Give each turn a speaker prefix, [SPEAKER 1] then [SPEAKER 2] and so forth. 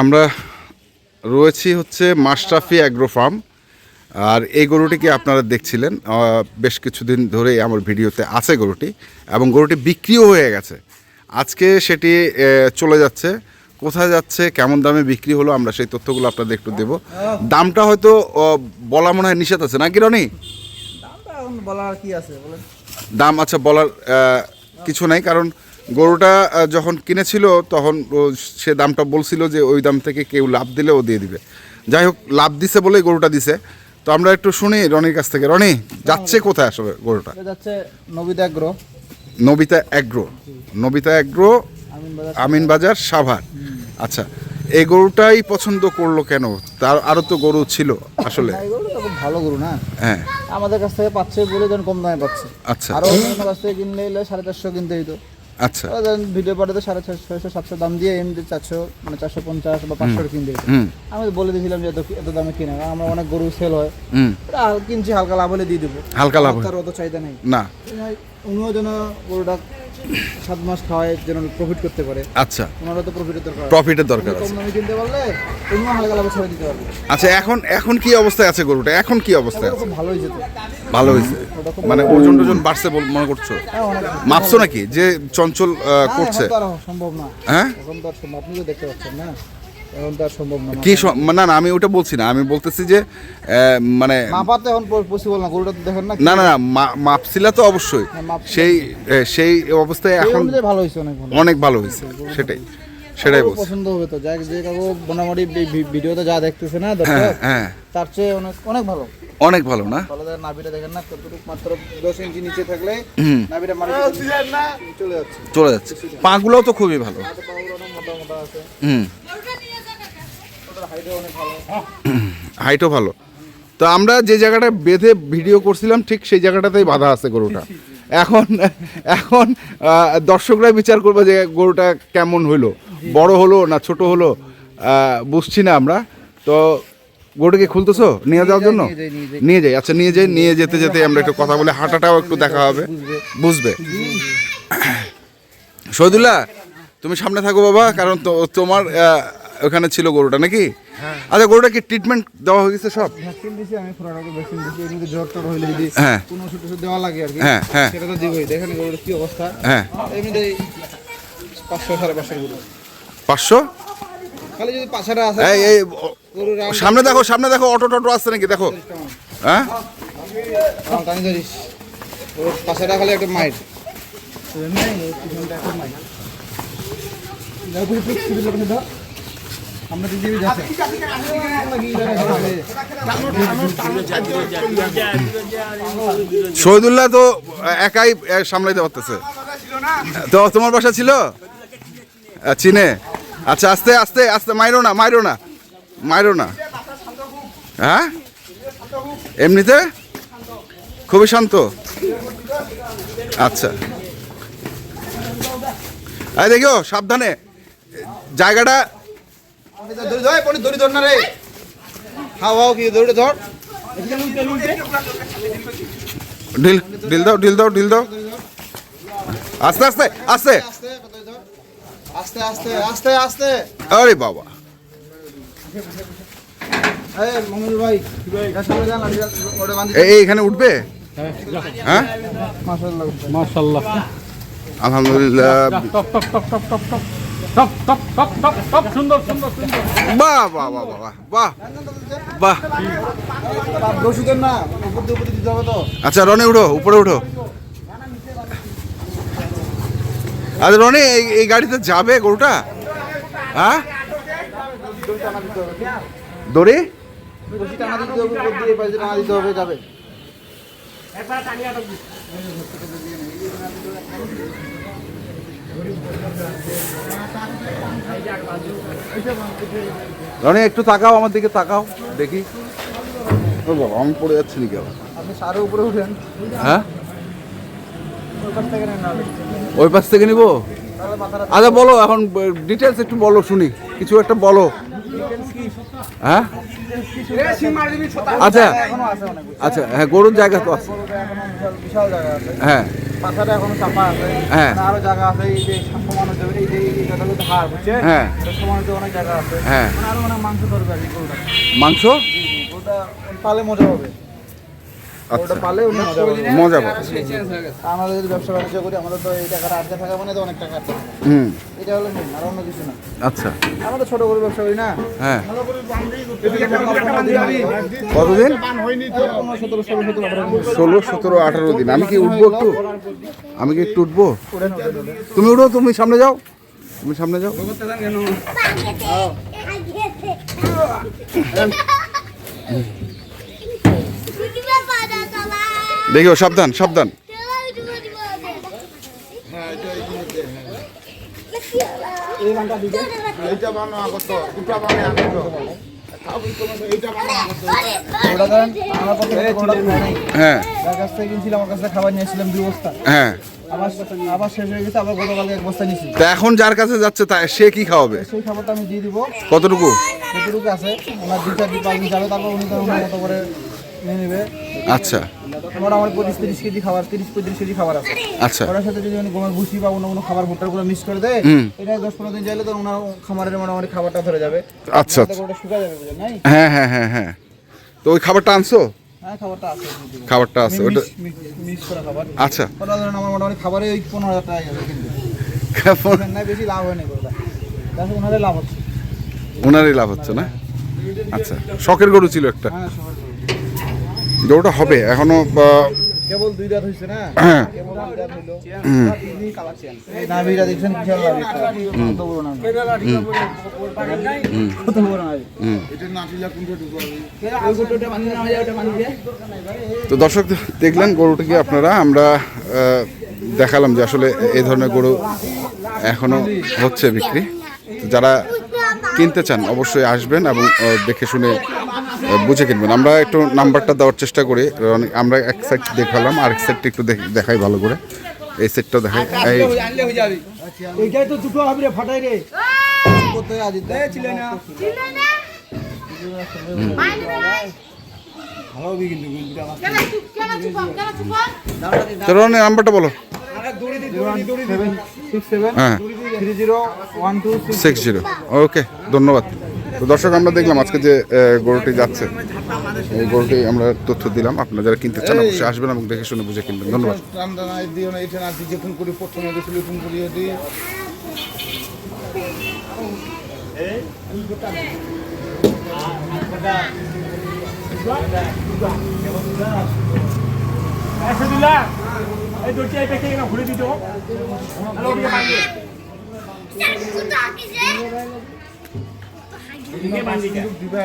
[SPEAKER 1] আমরা রয়েছি হচ্ছে মাশরাফি অ্যাগ্রো ফার্ম আর এই গরুটিকে আপনারা দেখছিলেন? বেশ কিছুদিন ধরে আমার ভিডিওতে আছে গরুটি এবং গরুটি বিক্রিও হয়ে গেছে। আজকে সেটি চলে যাচ্ছে। কোথায় যাচ্ছে কেমন দামে বিক্রি হলো আমরা সেই তথ্যগুলো আপনাদের একটু দেব। দামটা হয়তো বলা মনে হয় নিষেধ আছে নাকি রনি? দাম আচ্ছা বলার কিছু নাই কারণ গরুটা যখন কিনেছিল তখন সে দামটা বলছিল যে ওই দাম থেকে কেউ লাভ দিলে ও দিয়ে দিবে। যাই হোক লাভ দিছে বলেই গরুটা দিছে। তো আমরা একটু শুনি রনির কাছ থেকে। রনি যাচ্ছে কোথায় আসবে গরুটা?
[SPEAKER 2] যাচ্ছে নবিতা আগ্রহ
[SPEAKER 1] নবিতা অ্যাগ্রো। নবিতা অ্যাগ্রো
[SPEAKER 2] আমিন বাজার
[SPEAKER 1] সাভার। আচ্ছা এই গরুটাই পছন্দ করল কেন? তার আরও তো গরু ছিল আসলে।
[SPEAKER 2] ভালো গরু না?
[SPEAKER 1] হ্যাঁ।
[SPEAKER 2] আমাদের কাছ থেকে পাচ্ছে বলে যেন কম দামে পাচ্ছে।
[SPEAKER 1] আচ্ছা।
[SPEAKER 2] আরও কাছ থেকে কিনলে সাড়ে চারশো কিনতে হইতো।
[SPEAKER 1] আচ্ছা।
[SPEAKER 2] ভিডিও পাঠাতে সাড়ে চারশো ছয়শো সাতশো দাম দিয়ে এমনি চারশো মানে চারশো পঞ্চাশ বা পাঁচশো কিনতে আমি বলে দিয়েছিলাম যে এত দামে কিনা। আমরা অনেক গরু সেল হয়। কিনছি হালকা লাভ হলে দিয়ে দেবো।
[SPEAKER 1] হালকা লাভ।
[SPEAKER 2] তার অত চাহিদা নেই।
[SPEAKER 1] না।
[SPEAKER 2] উনিও যেন গরুটা সাত মাস খাওয়ায় যেন প্রফিট করতে পারে।
[SPEAKER 1] আচ্ছা।
[SPEAKER 2] তো প্রফিটের দরকার।
[SPEAKER 1] প্রফিটের দরকার
[SPEAKER 2] কম
[SPEAKER 1] আছে।
[SPEAKER 2] দামে কিনতে পারলে হালকা লাভে ছেড়ে দিতে পারবে।
[SPEAKER 1] আচ্ছা এখন এখন কি অবস্থায় আছে গরুটা? এখন কি অবস্থায় আছে?
[SPEAKER 2] ভালো হয়েছে তো
[SPEAKER 1] ভালো হয়েছে। মানে ওজন টোজন বাড়ছে বল- মনে করছ?
[SPEAKER 2] হ্যাঁ
[SPEAKER 1] মাপছো নাকি? যে চঞ্চল করছে?
[SPEAKER 2] সম্ভব না।
[SPEAKER 1] হ্যাঁ?
[SPEAKER 2] এখন তো আপনি তো দেখতে পাচ্ছেন না। এখন তো আর সম্ভব না
[SPEAKER 1] কি না না আমি ওটা বলছি না আমি বলতেছি যে মানে
[SPEAKER 2] মাপা তো এখন পসিবল না গরুটা তো দেখেন না
[SPEAKER 1] না না মাপছিলা তো অবশ্যই।
[SPEAKER 2] হ্যাঁ,
[SPEAKER 1] সেই সেই অবস্থায় এখন
[SPEAKER 2] ভালো হয়েছে অনেক ভালো।
[SPEAKER 1] অনেক ভালো হয়েছে সেটাই সেটাই বলছি।
[SPEAKER 2] পছন্দ হবে তো যাই যে কাকু মোটামুটি ভিডিওতে যা দেখতেছে না
[SPEAKER 1] হ্যাঁ হ্যাঁ।
[SPEAKER 2] তার চেয়ে অনেক অনেক ভালো।
[SPEAKER 1] অনেক ভালো না?
[SPEAKER 2] নাভিটা দেখেন না কতটুকু মাত্র দশ ইঞ্চি নিচে থাকলে নাভিটা মারি চলে যাচ্ছে।
[SPEAKER 1] চলে যাচ্ছে। পাগুলোও তো খুবই ভালো।
[SPEAKER 2] মোটা মোটা আছে।
[SPEAKER 1] হুম।
[SPEAKER 2] হাইটও ভালো।
[SPEAKER 1] তো আমরা যে জায়গাটা বেঁধে ভিডিও করছিলাম ঠিক সেই জায়গাটাতেই বাধা আছে গরুটা। এখন এখন দর্শকরা বিচার করবে যে গরুটা কেমন হইল। বড় হলো না ছোট হলো বুঝছি না আমরা। তো গরুটাকে খুলতেছো? নিয়ে যাওয়ার জন্য?
[SPEAKER 2] নিয়ে যাই,
[SPEAKER 1] আচ্ছা নিয়ে যাই নিয়ে যেতে যেতে আমরা একটু কথা বলে হাঁটাটাও একটু দেখা হবে। বুঝবে। শহীদুল্লাহ তুমি সামনে থাকো বাবা কারণ তো তোমার ওখানে ছিল গরুটা নাকি? আচ্ছা গরুটা কি ট্রিটমেন্ট দেওয়া হয়ে গেছে সব?
[SPEAKER 2] ভ্যাকসিন দিছি আমি ফোরাটাকে ভ্যাকসিন দিছি জ্বর টর হইলে যদি
[SPEAKER 1] হ্যাঁ।
[SPEAKER 2] কোনো ওষুধ টষুধ দেওয়া লাগে আর কি
[SPEAKER 1] হ্যাঁ, হ্যাঁ।
[SPEAKER 2] সেটা তো দিবই। দেখেন গরুর কি অবস্থা।
[SPEAKER 1] হ্যাঁ।
[SPEAKER 2] এমনিতে পাঁচশো সাড়ে পাঁচশো গরু।
[SPEAKER 1] পাঁচশো?
[SPEAKER 2] খালি যদি আছে
[SPEAKER 1] এই এই সামনে দেখো সামনে দেখো অটো টটো আসছে নাকি? দেখো। হ্যাঁ?
[SPEAKER 2] টানি ধরিস। পাছাটা খালি একটা মাইট। আমরা
[SPEAKER 1] শহীদুল্লাহ তো একাই সামলাইতে পারতেছে। তো তোমার বাসা ছিল? চিনে। আচ্ছা আস্তে আস্তে আস্তে, মাইরো না মাইরো না মাইরো না। হ্যাঁ? এমনিতে? খুবই শান্ত। আচ্ছা। আরে দেখো, সাবধানে। জায়গাটা
[SPEAKER 2] দড়ি ধর পনি দড়ি ধর না রে। হাও হাও কি দড়ি ধর।
[SPEAKER 1] ঢিল ঢিল দাও দাও দাও। আস্তে আস্তে আস্তে।
[SPEAKER 2] আস্তে আস্তে আস্তে আস্তে।
[SPEAKER 1] আরে বাবা।
[SPEAKER 2] এই মমিনুল ভাই সামনে যান আমি ওটা বান্ধি
[SPEAKER 1] এই এইখানে উঠবে? হ্যাঁ? আলহামদুলিল্লাহ।
[SPEAKER 3] টপ টপ সুন্দর
[SPEAKER 1] বাহ বাহ বাহ আচ্ছা রনে উঠো উপরে উঠো। আচ্ছা রনে এই গাড়িতে যাবে গরুটা? হ্যাঁ? দড়ি?
[SPEAKER 2] যাবে।
[SPEAKER 1] রনি একটু তাকাও আমার দিকে তাকাও দেখি। ও বাবা আমি পড়ে যাচ্ছি নাকি আবার?
[SPEAKER 2] আপনি উপরে উঠেন।
[SPEAKER 1] হ্যাঁ?
[SPEAKER 2] ওই পাশ থেকে
[SPEAKER 1] নিবো? আচ্ছা বলো এখন ডিটেলস একটু বলো শুনি। কিছু একটা বলো। হ্যাঁ? আচ্ছা।
[SPEAKER 2] এখনও আছে অনেক
[SPEAKER 1] আচ্ছা হ্যাঁ গরুর জায়গা তো আছে। হ্যাঁ।
[SPEAKER 2] পাশাটা এখনও চাপা আছে
[SPEAKER 1] হ্যাঁ।
[SPEAKER 2] আরও জায়গা আছে এই যে সমান হতে এই যে এই জায়গাটা হচ্ছে
[SPEAKER 1] হ্যাঁ।
[SPEAKER 2] সমান হতে অনেক জায়গা আছে
[SPEAKER 1] হ্যাঁ।
[SPEAKER 2] আরও অনেক মাংস ধরবে আর কি
[SPEAKER 1] মাংস
[SPEAKER 2] পালে মজা হবে ওটা
[SPEAKER 1] আচ্ছা
[SPEAKER 2] পালে মজা
[SPEAKER 1] পাবে
[SPEAKER 2] আমরা যদি ব্যবসা বাণিজ্য করি আমাদের তো এই টাকাটা আটকে থাকা মানে তো অনেক টাকা আটকে
[SPEAKER 1] হুম।
[SPEAKER 2] এটা হলো মেন আর অন্য কিছু না।
[SPEAKER 1] আচ্ছা।
[SPEAKER 2] আমরা তো ছোট করে ব্যবসা করি না?
[SPEAKER 1] হ্যাঁ। কতদিন?
[SPEAKER 2] ষোলো সতেরো আঠারো দিন।
[SPEAKER 1] আমি কি উঠবো একটু? আমি কি একটু উঠবো। তুমি উঠো তুমি সামনে যাও। তুমি সামনে যাও। দেখিও, সাবধান সাবধান। হ্যাঁ।
[SPEAKER 2] আমার খাবার নিয়েছিলাম।
[SPEAKER 1] হ্যাঁ।
[SPEAKER 2] এক বস্তা
[SPEAKER 1] এখন যার কাছে যাচ্ছে তা সে কি খাওয়াবে?
[SPEAKER 2] সেই খাবারটা আমি দিয়ে দিব
[SPEAKER 1] কতটুকু
[SPEAKER 2] যতটুকু আছে? ওনার দুই চার দিন যাবে তারপর উনি তার মতো করে নিয়ে নেবে।
[SPEAKER 1] আচ্ছা।
[SPEAKER 2] মোটামুটি পঁচিশ তিরিশ কেজি খাবার তিরিশ পঁয়ত্রিশ কেজি খাবার আছে।
[SPEAKER 1] আচ্ছা।
[SPEAKER 2] ওটার সাথে যদি গমের ভুসি বা অন্য কোনো খাবার ভুট্টার করে মিক্স করে দেয়। এটা দশ পনেরো দিন যাইলে তো ওনার খামারের মোটামুটি খাবারটা ধরে যাবে।
[SPEAKER 1] আচ্ছা।
[SPEAKER 2] ওটা শুকা যাবে নাই?
[SPEAKER 1] হ্যাঁ হ্যাঁ হ্যাঁ হ্যাঁ। তো ওই খাবারটা আনছো?
[SPEAKER 2] হ্যাঁ খাবারটা আছে।
[SPEAKER 1] খাবারটা আছে ওটা
[SPEAKER 2] মিক্স করা খাবার।
[SPEAKER 1] আচ্ছা।
[SPEAKER 2] ওটা ধরেন আমার মোটামুটি খাবারে ওই পনেরো হাজার টাকা যাবে কিন্তু। বেশি লাভ হয়নি ওটা দেখো ওনাদের লাভ হচ্ছে।
[SPEAKER 1] ওনারই লাভ হচ্ছে না? আচ্ছা। শখের গরু ছিল একটা।
[SPEAKER 2] হ্যাঁ
[SPEAKER 1] গরুটা হবে এখনও আহ,
[SPEAKER 2] কেবল দুই রাত হয়েছে না?
[SPEAKER 1] হ্যাঁ।
[SPEAKER 2] কেবল দুই রাত হইল। এই নাভিটা দেখছেন বিশাল নাভি কত বড় নাভি? কত বড় নাভি?
[SPEAKER 1] হুম।
[SPEAKER 2] ওই গোটোটা বানিয়ে নেওয়া যায় ওটা বানিয়ে
[SPEAKER 1] তো দর্শক দেখলেন গরুটিকে আপনারা আমরা দেখালাম যে আসলে এই ধরনের গরু এখনও হচ্ছে বিক্রি। যারা কিনতে চান অবশ্যই আসবেন এবং দেখে শুনে বুঝে কিনবেন। আমরা একটু নাম্বারটা দেওয়ার চেষ্টা করি আমরা এক সাইড দেখালাম আর এক সাইডটা একটু দেখ- দেখাই ভালো করে। এই সেটটা দেখাই। এই
[SPEAKER 2] এইটাই তো দুটো হবে রে ফাটাই রে। কোথায় আজ ছিল না
[SPEAKER 1] নাম্বারটা বলো হ্যাঁ।
[SPEAKER 2] সিক্স
[SPEAKER 1] জিরো ওকে ধন্যবাদ। তো দর্শক আমরা দেখলাম আজকে যে গরুটি যাচ্ছে। এই গরুটি আমরা তথ্য দিলাম। আপনারা যারা কিনতে চান অবশ্যই আসবেন এবং দেখে শুনে বুঝে কিনবেন। ধন্যবাদ।
[SPEAKER 2] এটা
[SPEAKER 3] ঘুরে দিত। হ্যালো
[SPEAKER 2] দিবা